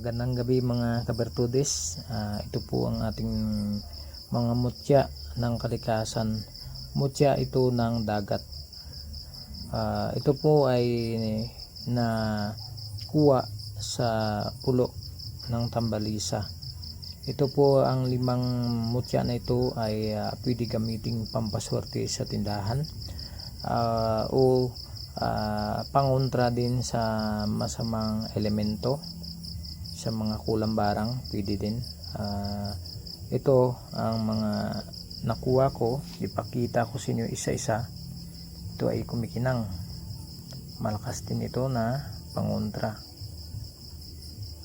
Gandang gabi mga kabertudes. Ah, ito po ang ating mga mutya ng kalikasan. Mutya ito ng dagat. Ah, ito po ay na kuha sa pulo ng Tambalisa. Ito po ang limang mutya na ito ay ah, pwede gamiting pampaswerte sa tindahan Ah, o ah, pangontra din sa masamang elemento sa mga kulang barang pwede din. Ah, ito ang mga nakuha ko ipakita ko sa inyo isa-isa. Ito ay kumikinang. Malakas din ito na pangontra.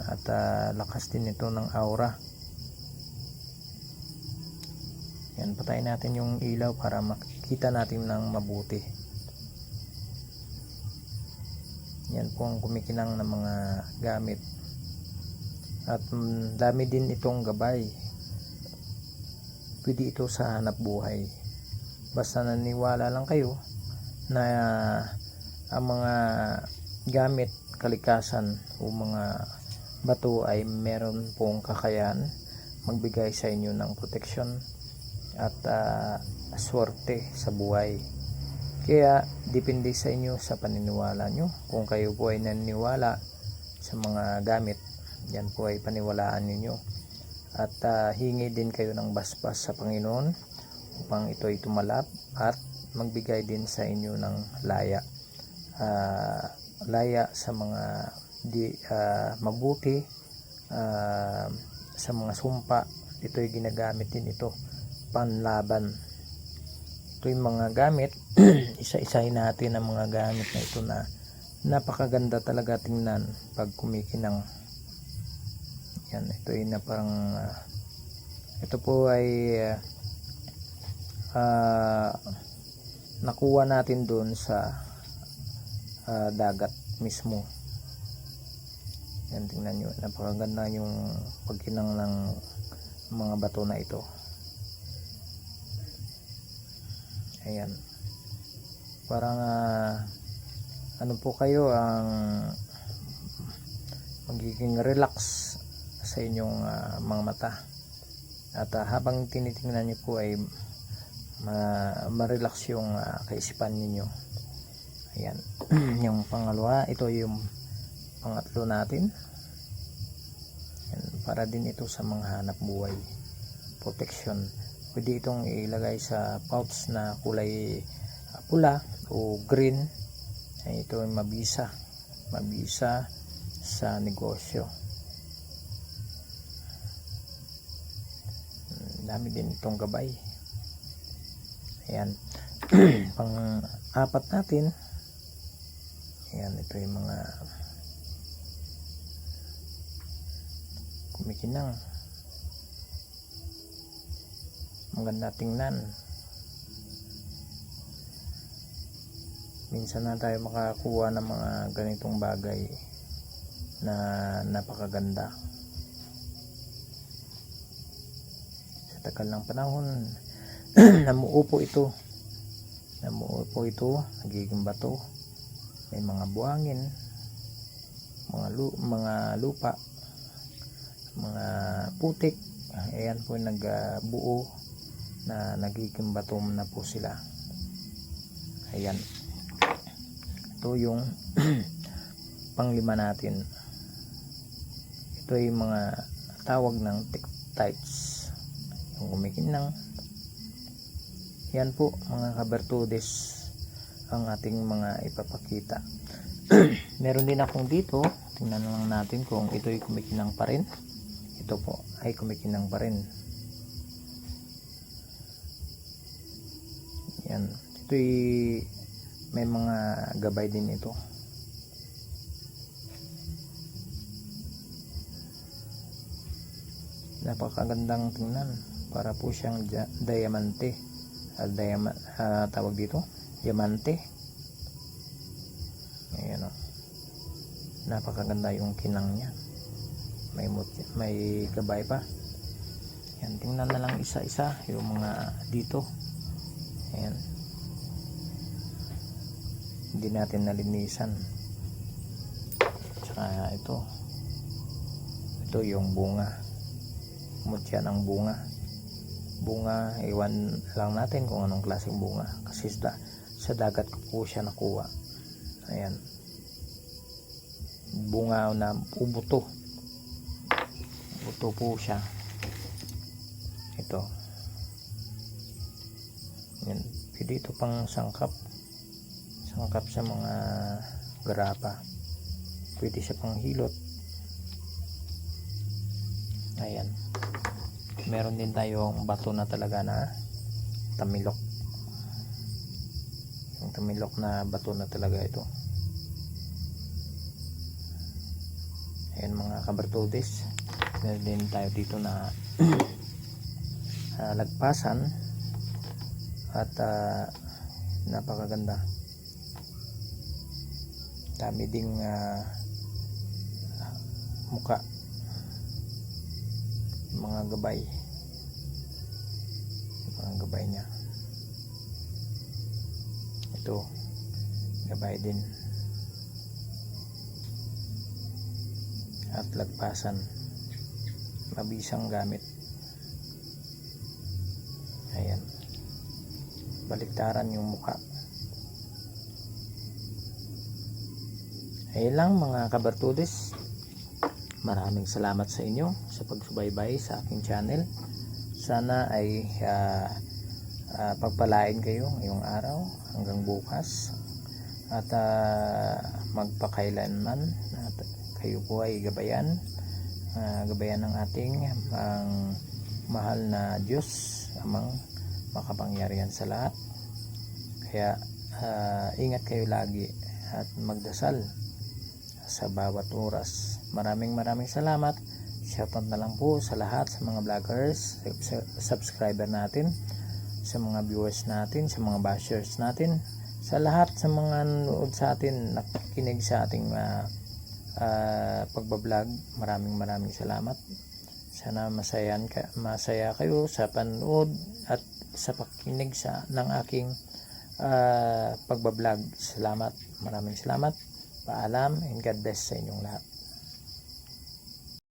At ah, lakas din ito ng aura. Yan patayin natin yung ilaw para makikita natin ng mabuti. Yan po ang kumikinang ng mga gamit at mm, dami din itong gabay. Pwede ito sa hanap buhay. Basta naniwala lang kayo na ang mga gamit kalikasan o mga bato ay meron pong kakayahan magbigay sa inyo ng proteksyon at ah, swerte sa buhay. Kaya depende sa inyo sa paniniwala nyo. Kung kayo po ay naniniwala sa mga gamit yan po ay paniwalaan ninyo. At ah, hingi din kayo ng basbas sa Panginoon upang ito ay tumalap at magbigay din sa inyo ng laya. Ah, laya sa mga di ah, mabuti ah, sa mga sumpa ito ay ginagamit din ito panlaban. Ito yung mga gamit isa-isahin natin ang mga gamit na ito na napakaganda talaga tingnan pag kumikinang yan ito ay na parang ah, ito po ay ah, ah, nakuha natin doon sa ah, dagat mismo. Yan tingnan nyo. Napakaganda yung pagkinang ng mga bato na ito. Ayan. Parang ah, ano po kayo ang magiging relax sa inyong ah, mga mata. At ah, habang tinitingnan nyo po ay ma- ma-relax yung ah, kaisipan ninyo. Ayan. Yung pangalawa ito yung pangatlo natin. Ayan, para din ito sa mga hanap buhay protection pwede itong ilagay sa pouch na kulay pula o green. Ay ito ay mabisa mabisa sa negosyo dami din itong gabay. Ayan. Pang apat natin. Ayan ito yung mga kumikinang. Maganda tingnan. Minsan na tayo makakuha ng mga ganitong bagay na napakaganda sa tagal ng panahon. Namuo po ito. Namuo po ito. Nagiging bato. May mga buhangin. Mga, lu mga lupa. Mga putik. Ayan po nagbuo na nagiging bato na po sila. Ayan. Ito yung panglima natin. Ito ay mga tawag ng yung kumikinang yan po mga kabertudes ang ating mga ipapakita. Meron din akong dito. Tingnan lang natin kung ito ay kumikinang pa rin. Ito po ay kumikinang pa rin. Yan. Ito ay may mga gabay din ito. Napakagandang tingnan para po siyang dia- diamante. Ah, diama, ah, tawag dito diamante. Ayan o napakaganda yung kinang niya. May may gabay pa. Yan tingnan na lang isa-isa yung mga dito. Ayan. Hindi natin nalinisan. Tsaka ito. Ito yung bunga. Mutya ng bunga bunga iwan lang natin kung anong klaseng bunga. Kasi sa, sa dagat ko po siya nakuha. Ayan. Bunga na ubuto. Buto po siya. Ito. Yan pwede ito pang sangkap. Sangkap sa mga garapa pwede siya pang hilot. Ayan meron din tayong bato na talaga na tamilok. Yung tamilok na bato na talaga ito. Ayan mga kabartudes meron din tayo dito na ah, lagpasan. At ah, napakaganda. Dami ding ah, muka mga gabay. Mga gabay niya. Ito gabay din. At lagpasan. Mabisang gamit. Ayan. Baliktaran yung mukha. Ayun lang mga kabartudes maraming salamat sa inyo sa pagsubaybay sa aking channel. Sana ay ah, ah, pagpalain kayo ngayong araw hanggang bukas. At ah, magpakailanman at kayo po ay gabayan ah, gabayan ng ating ang mahal na Diyos amang makapangyarihan sa lahat. Kaya ah, ingat kayo lagi at magdasal sa bawat oras maraming maraming salamat. Shoutout na lang po sa lahat sa mga vloggers sub- subscriber natin sa mga viewers natin sa mga bashers natin sa lahat sa mga nanood sa atin nakikinig sa ating uh, pagbablog. Maraming maraming salamat. Sana masayan ka, masaya kayo sa panood at sa pakinig sa ng aking ah, pagbablog. Salamat. Maraming salamat. Paalam and God bless sa inyong lahat